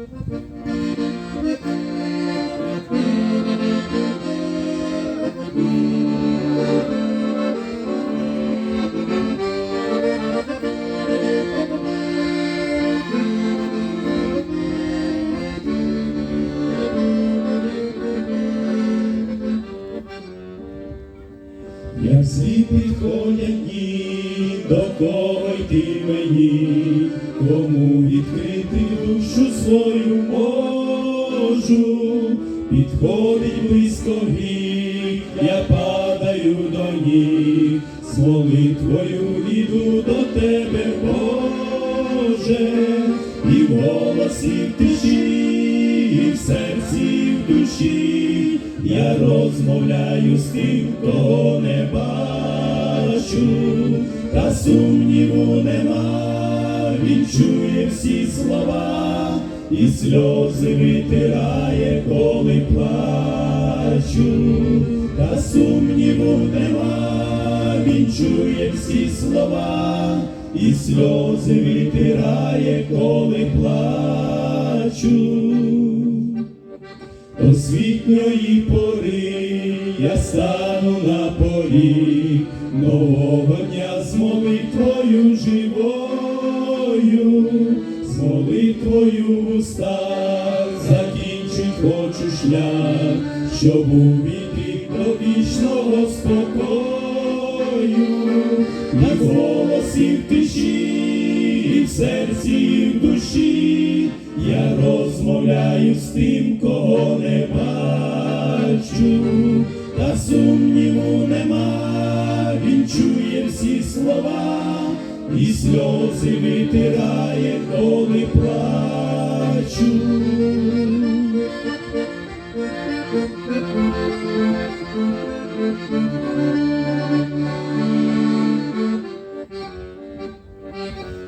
Як слід підходять до кого йти мені, кому відкрити душу свою можу, підходить близько гріх, я падаю до ніг, з молитвою іду до тебе, Боже, і в голосі в тиші, і в серці, і в душі, я розмовляю з тим, кого не бачу, та сумніву нема, він чує всі слова, і сльози витирає, коли плачу, та сумніву нема, він чує всі слова, і сльози витирає, коли плачу. Освітньої пори я стану на поріг нового дня з молитвою живою, з молитвою в устах закінчить хочу шлях, щоб увійти до вічного спокою, в голосі в тиші, і в серці, і в душі. Розмовляю з тим, кого не бачу, та сумніву нема, він чує всі слова, і сльози витирає, коли плачу.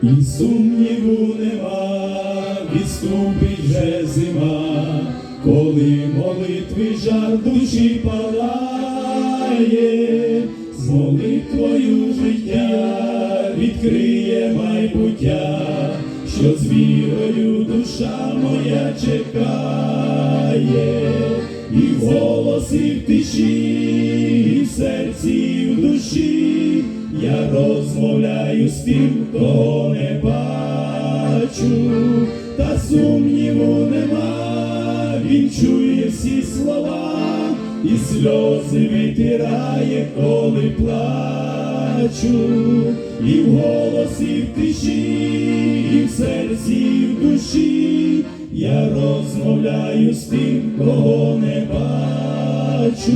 І сумніву нема, відступить вже зима, коли молитви жар душі палає, з молитвою життя відкриє майбуття, що з вірою душа моя чекає, і в голосі в тиші, і в серці, і в душі. Я розмовляю з тим, кого не бачу, та сумніву нема, він чує всі слова, і сльози витирає, коли плачу, і в голосі в тиші, і в серці, і в душі. Я розмовляю з тим, кого не бачу,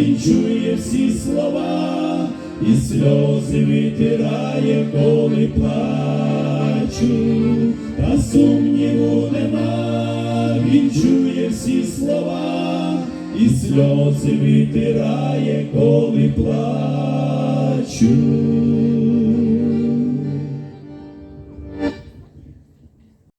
він чує всі слова, і сльози витирає, коли плачу, та сумніву нема, він чує всі слова, і сльози витирає, коли плачу.